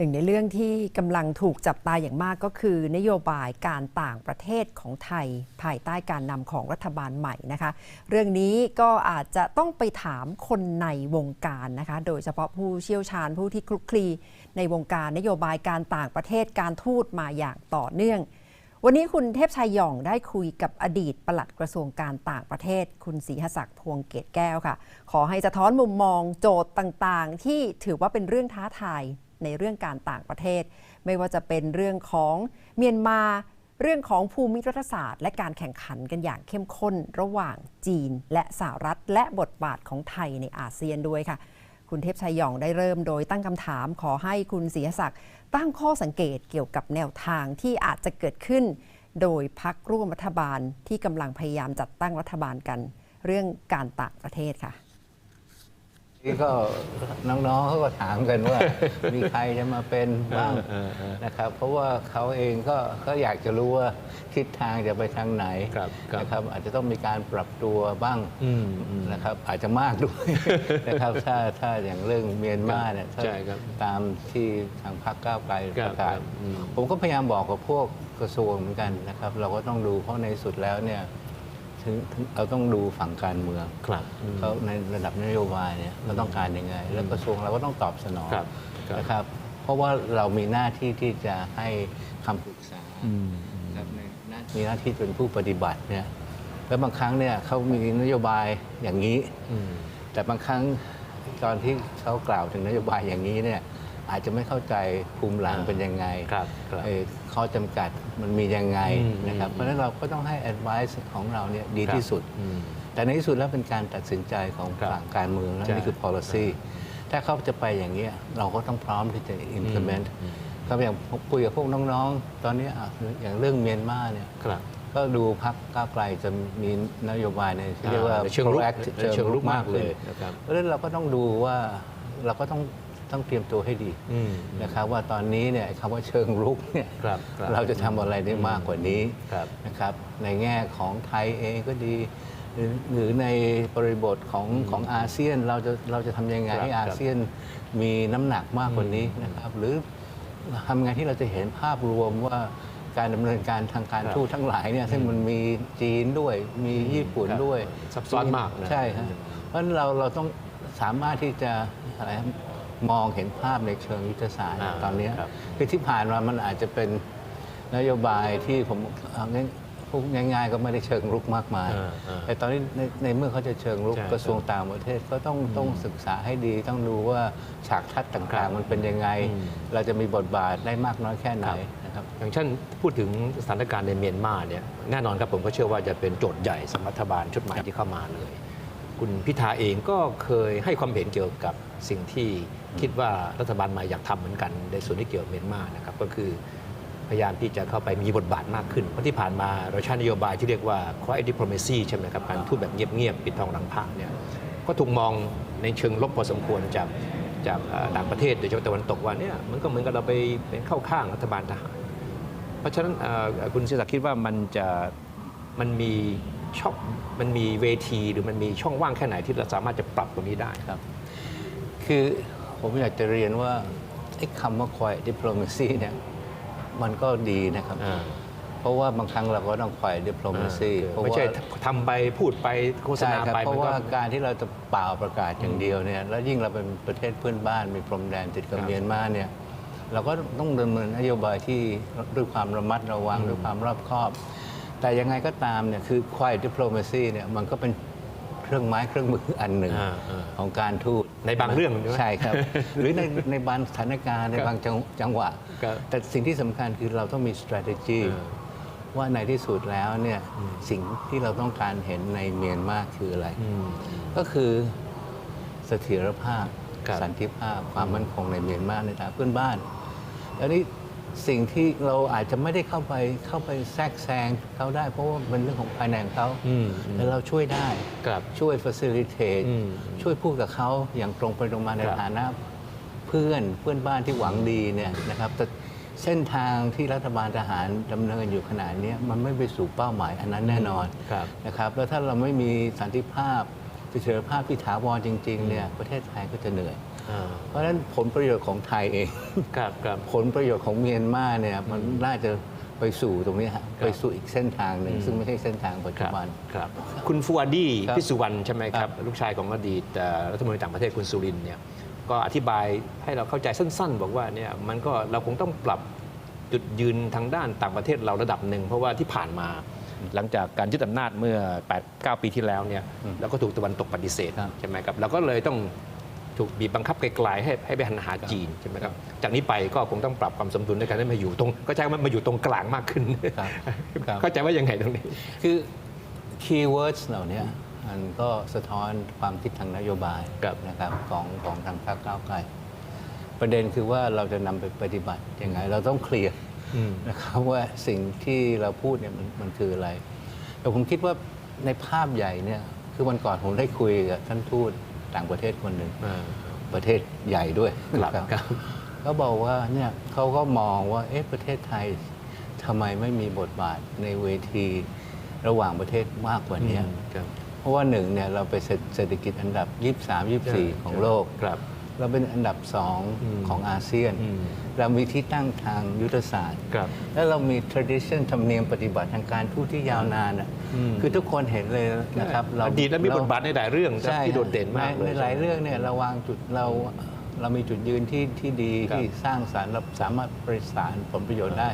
หนึ่งในเรื่องที่กำลังถูกจับตาอย่างมากก็คือ นโยบายการต่างประเทศของไทย ภายใต้การนำของรัฐบาลใหม่นะคะ เรื่องนี้ก็อาจจะต้องไปถามคนในวงการนะคะ โดยเฉพาะผู้เชี่ยวชาญผู้ที่คลุกคลีในวงการนโยบายการต่างประเทศการทูตมาอย่างต่อเนื่อง วันนี้คุณเทพชัยหย่องได้คุยกับอดีตปลัดกระทรวงการต่างประเทศ คุณศรีหศักดิ์พวงเกตแก้วค่ะ ขอให้สะท้อนมุมมองโจทย์ต่างๆ ที่ถือว่าเป็นเรื่องท้าทาย ในเรื่องการต่างประเทศ ไม่ว่าจะเป็นเรื่องของเมียนมาเรื่องของภูมิรัฐศาสตร์ และการแข่งขันกันอย่างเข้มข้นระหว่างจีนและสหรัฐ และบทบาทของไทยในอาเซียนด้วยค่ะ คุณเทพชัยหยองได้เริ่มโดยตั้งคำถามขอให้คุณศรีศักดิ์ตั้งข้อสังเกตเกี่ยวกับแนวทางที่อาจจะเกิดขึ้น โดยพักร่วมรัฐบาลที่กำลังพยายามจัดตั้งรัฐบาลกัน เรื่องการต่างประเทศค่ะ นี่ก็น้องๆเขาก็ถามกันว่า มีใครจะมาเป็นบ้างเออเออนะครับ เพราะว่าเขาเองก็ก็อยากจะรู้ว่าทิศทางจะไปทางไหนครับครับนะครับอาจจะต้องมีการปรับตัวบ้างอืมอืมนะครับ อาจจะมากด้วยนะครับถ้าถ้าอย่างเรื่องเมียนมาเนี่ยถ้าใช่ครับตามที่ทางพรรคก้าวไกลครัปบระกาศครับอืมผมก็พยายามบอกกับพวกกระทรวงเหมือนกันนะครับ เราก็ต้องดูเพราะในสุดแล้วเนี่ย ถึงถึงเราต้องดูฝั่งการเมืองครับอืมเขาในระดับนโยบายเนี่ยเราต้องการยังไง แล้วกระทรวงเราก็ต้องตอบสนองครับครับนะครับ เพราะว่าเรามีหน้าที่ที่จะให้คำปรึกษาอืมครับในหน้ามีหน้าที่เป็นผู้ปฏิบัติเนี่ยแล้วบางครั้งเนี่ยเขามีนโยบายอย่างนี้อืมแต่บางครั้งตอนที่เขากล่าวถึงนโยบายอย่างนี้เนี่ย อาจจะไม่เข้าใจภูมิหลังอ่าเป็นยังไงครับครับเอ่อข้อจำกัดมันมียังไงอืมนะครับอืมเพราะฉะนั้นเราก็ต้องให้ advice ของเราเนี่ยดีครับที่สุด อืมแต่ในที่สุดแล้วเป็นการตัดสินใจของครับฝั่งการเมืองแล้วใช่นี่คือ policy ถ้าเขาจะไปอย่างนี้ยเราก็ต้องพร้อมที่จะ implement อืมก็อย่างคุยกับพวกน้องๆ ตอนนี้อะอย่างเรื่องเมียนมาเนี่ย ครับ ก็ดูพักก้าวไกลจะมีนโยบายในที่เรียกว่าในเชิงรุก proactive ในเชิงรุกมากเลยนะครับ เพราะฉะนั้นเราก็ต้องดูว่าเราก็ต้อง ต้องเตรียมตัวให้ดีอืมนะครับว่าตอนนี้เนี่ยคำว่าเชิงรุกเนี่ยครับครับเราจะทำอะไรได้มากกว่านี้ครับนะครับในแง่ของไทยเองก็ดีหรือหรือในบริบทของของอาเซียนเราจะเราจะทำยังไงครับให้อาเซียนมีน้ำหนักมากกว่านี้นะครับหรือทำไงที่เราจะเห็นภาพรวมว่าการดำเนินการทางการครับทูตทั้งหลายเนี่ยซึ่งมันมีจีนด้วยมีญี่ปุ่นครับด้วยซับซ้อนมากนะใช่ครับเพราะฉะนั้นเราเราต้องสามารถที่จะอะไรครับ มองเห็นภาพในเชิงยุทธศาสตร์อ่าตอนเนี้ยครับ คือที่ผ่านมามันอาจจะเป็นนโยบายที่ผมเอาง่ายพูดง่าย ๆ ก็ไม่ได้เชิงรุกมากมายอ่าอ่าแต่ตอนนี้ในในเมื่อเขาจะเชิงรุกใช่กระทรวงต่างประเทศก็ต้องต้องศึกษาให้ดี ต้องดูว่าฉากทัศน์ต่างๆ มันเป็นยังไง อืม เราจะมีบทบาทได้มากน้อยแค่ไหนนะครับ อย่างเช่นพูดถึงสถานการณ์ในเมียนมาเนี่ยแน่นอนครับผมก็เชื่อว่าจะเป็นโจทย์ใหญ่สำหรับรัฐบาลชุดใหม่ที่เข้ามาเลย คุณพิธาเองก็เคยให้ความเห็นเกี่ยวกับ สิ่งที่คิดว่ารัฐบาลใหม่อยากทำเหมือนกันในส่วนที่เกี่ยวกับเมียนมานะครับก็คือพยายามที่จะเข้าไปมีบทบาทมากขึ้น เพราะที่ผ่านมาเราใช้นโยบายที่เรียกว่า quiet diplomacy ใช่ไหมครับ การทูตแบบเงียบๆ ปิดทองหลังพระเนี่ยก็ถูกมองในเชิงลบพอสมควรจากจากเอ่อต่างประเทศโดยเฉพาะตะวันตกว่าเนี่ยมันก็เหมือนกับเราไปเป็นเข้าข้างรัฐบาลทหาร เพราะฉะนั้นเอ่อคุณศิษย์คิดว่ามันจะมันมีช่องมันมีเวทีหรือมันมีช่องว่างแค่ไหนที่เราสามารถจะปรับตรงนี้ได้ครับ คือผมอยากจะเรียนว่าไอ้คำว่า quiet diplomacy เนี่ยมันก็ดีนะครับอ่าเพราะว่าบางครั้งเราก็ต้อง quiet diplomacy เพราะไม่ว่าใช่ทำไปพูดไปโฆษใช่ณาครับไปเพราะมันก็ว่าการที่เราจะเปล่าประกาศอย่างเดียวเนี่ยแล้วยิ่งเราเป็นประเทศเพื่อนบ้านมีพรมแดนติดกับครับเมียนมาเนี่ยเราก็ต้องดำเนินนโยบายที่ด้วยความระมัดระวังด้วยความรอบคอบ แต่ยังไงก็ตามเนี่ยคือ quiet diplomacy เนี่ยมันก็เป็น เครื่องไม้เครื่องมืออันหนึ่งอ่าอ่าของการทูตในบางเรื่องใช่ไหมใช่ครับ หรือในในบางสถานการณ์ในครับบางจังจังหวะ ครับแต่สิ่งที่สำคัญคือเราต้องมี strategy อ่าว่าในที่สุดแล้วเนี่ยสิ่งที่เราต้องการเห็นในเมียนมาคืออะไรอืมก็คือเสถียรภาพ ครับ สันติภาพความมั่นคงในเมียนมาในฐานะเพื่อนบ้าน แล้วนี่ สิ่งที่เราอาจจะไม่ได้เข้าไปเข้าไปแทรกแซงเขาได้ เพราะว่าเป็นเรื่องของภายในของเขาอืมแต่เราช่วยได้ครับช่วย facilitate อืมช่วยพูดกับเขาอย่างตรงไปตรงมาในครับ ฐานะเพื่อนเพื่อนบ้านที่หวังดีเนี่ยนะครับแต่เส้นทางที่รัฐบาลทหารดำเนินอยู่ขนาดเนี้ยมันไม่ไปสู่เป้าหมายอันนั้นแน่นอน ครับ นะครับแล้วถ้าเราไม่มีสันติภาพเสถียรภาพที่ถาวรจริงๆเนี่ยประเทศไทยก็จะเหนื่อยอ่า เพราะฉะนั้นผลประโยชน์ของไทยเองครับครับผลประโยชน์ของเมียนมาเนี่ยมันน่าจะไปสู่ตรงนี้ฮะครับไปสู่อีกเส้นทางหนึ่งอืมซึ่งไม่ใช่เส้นทางปัจคจุรับบันครับคุณฟูอาดีครับพิสุวรรณใช่ไหมคครัรับบลูกชายของอดีตเอ่อรัฐมนตรีต่างประเทศคุณสุรินทร์เนี่ยก็อธิบายให้เราเข้าใจสั้น ๆ บอกว่าเนี่ยมันก็เราคงต้องปรับจุดยืนทางด้านต่างประเทศเราระดับหนึ่ง เพราะว่าที่ผ่านมาหลังจากการยึดอำนาจเมื่อ 8-9 ปีที่แล้วเนี่ยอืมเราก็ถูกตะวันตกปฏิเสธครับใช่ไหมครับเราก็เลยต้อง ถูกบีบบังคับไกลๆให้ให้ไปหันหาจีนใช่ไหมครับจากนี้ไปก็คงต้องปรับความสมดุลในการให้มาอยู่ตรงก็ใช้ว่ามาอยู่ตรงกลางมากขึ้นครับครับเข้าใจว่ายังไงตรงนี้ คือ keywords เหล่านี้มันก็สะท้อนความคิดทางนโยบายครับนะครับของของทางพรรคก้าวไกลประเด็นคือว่าเราจะนำไปปฏิบัติยังไง เราต้องเคลียร์อืมนะครับว่าสิ่งที่เราพูดเนี่ยมันมันคืออะไรแต่ผมคิดว่าในภาพใหญ่เนี่ยคือวันก่อนผมได้คุยกับท่านทูต ต่างประเทศคนหนึ่งอ่าประเทศใหญ่ด้วยครับนะครับเขาบอกว่าเนี่ยเขาก็มองว่าเอ๊ะประเทศไทยทำไมไม่มีบทบาทในเวทีระหว่างประเทศมากกว่านี้ครับเพราะว่าหนึ่งเนี่ยเราเป็นเศรษฐกิจอันดับ 23 24 ของโลกครับ เราเป็นอันดับสองอืมของอาเซียน อืมเรามีที่ตั้งทางยุทธศาสตร์ ครับแล้วเรามี tradition ธรรมเนียมปฏิบัติทางการทูตที่ยาวนานอะอืม คือทุกคนเห็นเลยนะครับเรา อดีตแล้วมีบทบาทในหลายเรื่องใช่ที่โดดเด่นมากในเลยในหลายเรื่องเนี่ยเราวางจุดเราเรามีจุดยืนที่ที่ดีครับที่สร้างสารรค์เราสามารถบริสารผลประโยชน์ได้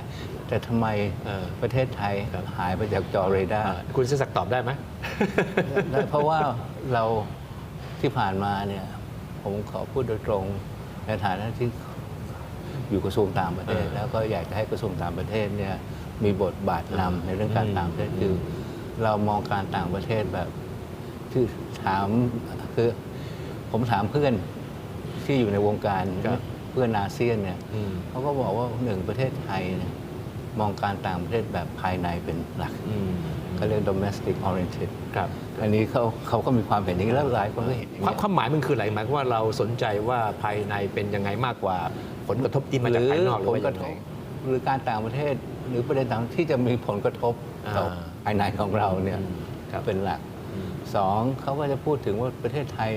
แต่ทำไมเออประเทศไทยครับ หายไปจากจอเรดาร์อ่าคุณเสศักดิ์ตอบได้ไหม และเพราะว่าเราที่ผ่านมาเนี่ย ผมขอพูดโดยตรงในฐานะที่อยู่กระทรวงต่างประเทศเออแล้วก็อยากจะให้กระทรวงต่างประเทศเนี่ยมีบทบาทนำในเรื่องการอืมต่างประเทศคือ เรามองการต่างประเทศแบบที่ถามคือผมถามเพื่อนที่อยู่ในวงการครับเพื่อนอาเซียนเนี่ยอืมเขาก็บอกว่าหนึ่งประเทศไทยเนี่ย มองการต่างประเทศแบบภายในเป็นหลักอืมเขาเรียก domestic oriented ครับอันนี้เขาเขาก็มีความเห็นอย่างนี้แล้วหลายคนก็เห็นอย่างความนี้ความหมายมันคืออะไรหมายความว่าเราสนใจว่าภายในเป็นยังไงมากกว่า ผลกระทบที่มาจากภายนอกหรือผลว่ากยัระงทไงบหรือการต่างประเทศหรือประเด็นต่างที่จะมีผลกระทบต่ออ่าภายในของเราเนี่ยอืมครับเป็นหลักอืมสองเขาก็จะพูดถึงว่าประเทศไทย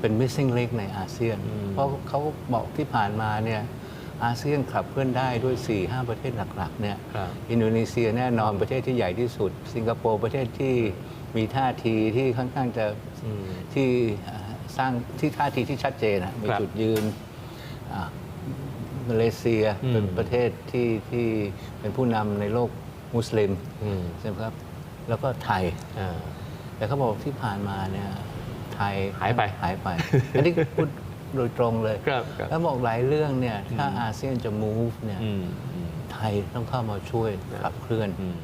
เป็น missing link ในอาเซียนอืมเพราะเขาบอกที่ผ่านมาเนี่ย อาเซียนขับเคลื่อนได้ด้วย 4-5 ประเทศหลักๆเนี่ยครับอินโดนีเซียแน่นอนประเทศที่ใหญ่ที่สุด สิงคโปร์ประเทศที่มีท่าทีที่ค่อนข้างจะอืมที่เอ่อสร้างที่ท่าทีที่ชัดเจนนะมีครับจุดยืนอ่ามาเลเซียอืมเป็นประเทศที่ที่เป็นผู้นำในโลกมุสลิมอืมใช่ไหมครับแล้วก็ไทยอ่าแต่เขาบอกที่ผ่านมาเนี่ยไทยหายไปหายไปอันนี้พูด โดยตรงเลย ครับครับ แล้วบอกหลายเรื่องเนี่ยถ้าอาเซียนจะ move เนี่ยอืมอืมไทยต้องเข้ามาช่วยขับเคลื่อน อืม